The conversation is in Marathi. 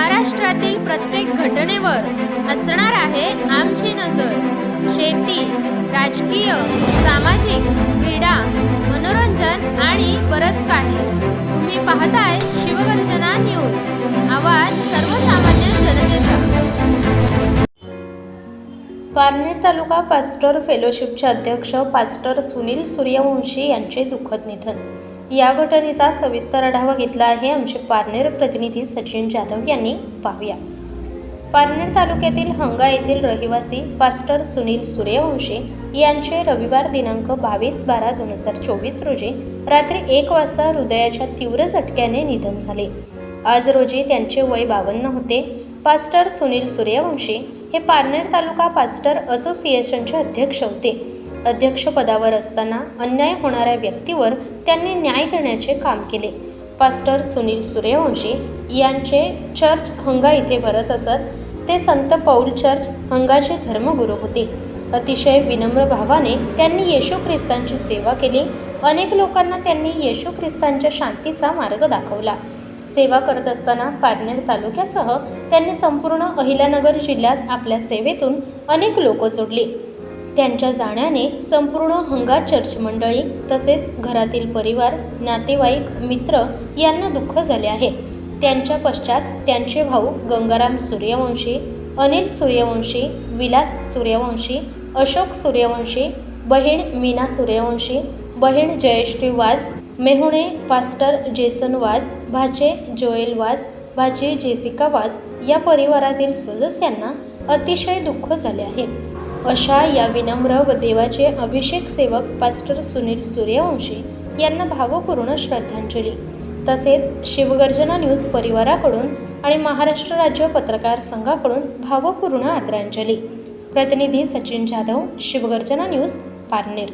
महाराष्ट्रातील प्रत्येक घटनेवर असणार आहे आमची नजर. शेती राजकीय सामाजिक क्रीडा मनोरंजन आणि बरंच काही. तुम्ही पाहताय शिवगर्जना न्यूज. आवाज सर्वसामान्य जनतेचा. पारनेर तालुका पास्टर फेलोशिपचे अध्यक्ष पास्टर सुनील सूर्यवंशी यांचे दुःखद निधन. या घटनेचा सविस्तर आढावा घेतला आहे आमचे पारनेर प्रतिनिधी सचिन जाधव यांनी. पाहूया. पारनेर तालुक्यातील हंगा येथील रहिवासी पास्टर सुनील सूर्यवंशी यांचे रविवार दिनांक बावीस बारा दोन हजार चोवीस रोजी रात्री एक वाजता हृदयाच्या तीव्र झटक्याने निधन झाले. आज रोजी त्यांचे वय बावन्न होते. पास्टर सुनील सूर्यवंशी हे पारनेर तालुका पास्टर असोसिएशनचे अध्यक्ष होते. अध्यक्षपदावर असताना अन्याय होणाऱ्या व्यक्तीवर त्यांनी न्याय देण्याचे काम केले. पास्टर सुनील सूर्यवंशी यांचे चर्च हंगा इथे भरत असत. ते संत पौल चर्च हंगाचे धर्मगुरू होते. अतिशय विनम्र भावाने त्यांनी येशू ख्रिस्तांची सेवा केली. अनेक लोकांना त्यांनी येशू ख्रिस्तांच्या शांतीचा मार्ग दाखवला. सेवा करत असताना पारनेर तालुक्यासह त्यांनी संपूर्ण अहिल्यानगर जिल्ह्यात आपल्या सेवेतून अनेक लोक जोडली. त्यांच्या जाण्याने संपूर्ण हंगा चर्च मंडळी तसेच घरातील परिवार नातेवाईक मित्र यांना दुःख झाले आहे. त्यांच्या पश्चात त्यांचे भाऊ गंगाराम सूर्यवंशी अनिल सूर्यवंशी विलास सूर्यवंशी अशोक सूर्यवंशी बहीण मीना सूर्यवंशी बहीण जयश्री वाज मेहुणे पास्टर जेसन वाज भाचे जोएल वाज भाची जेसिका वाज या परिवारातील सदस्यांना अतिशय दुःख झाले आहे. अशा या विनम्र व देवाचे अभिषेक सेवक पास्टर सुनील सूर्यवंशी यांना भावपूर्ण श्रद्धांजली. तसेच शिवगर्जना न्यूज परिवाराकडून आणि महाराष्ट्र राज्य पत्रकार संघाकडून भावपूर्ण आदरांजली. प्रतिनिधी सचिन जाधव शिवगर्जना न्यूज पारनेर.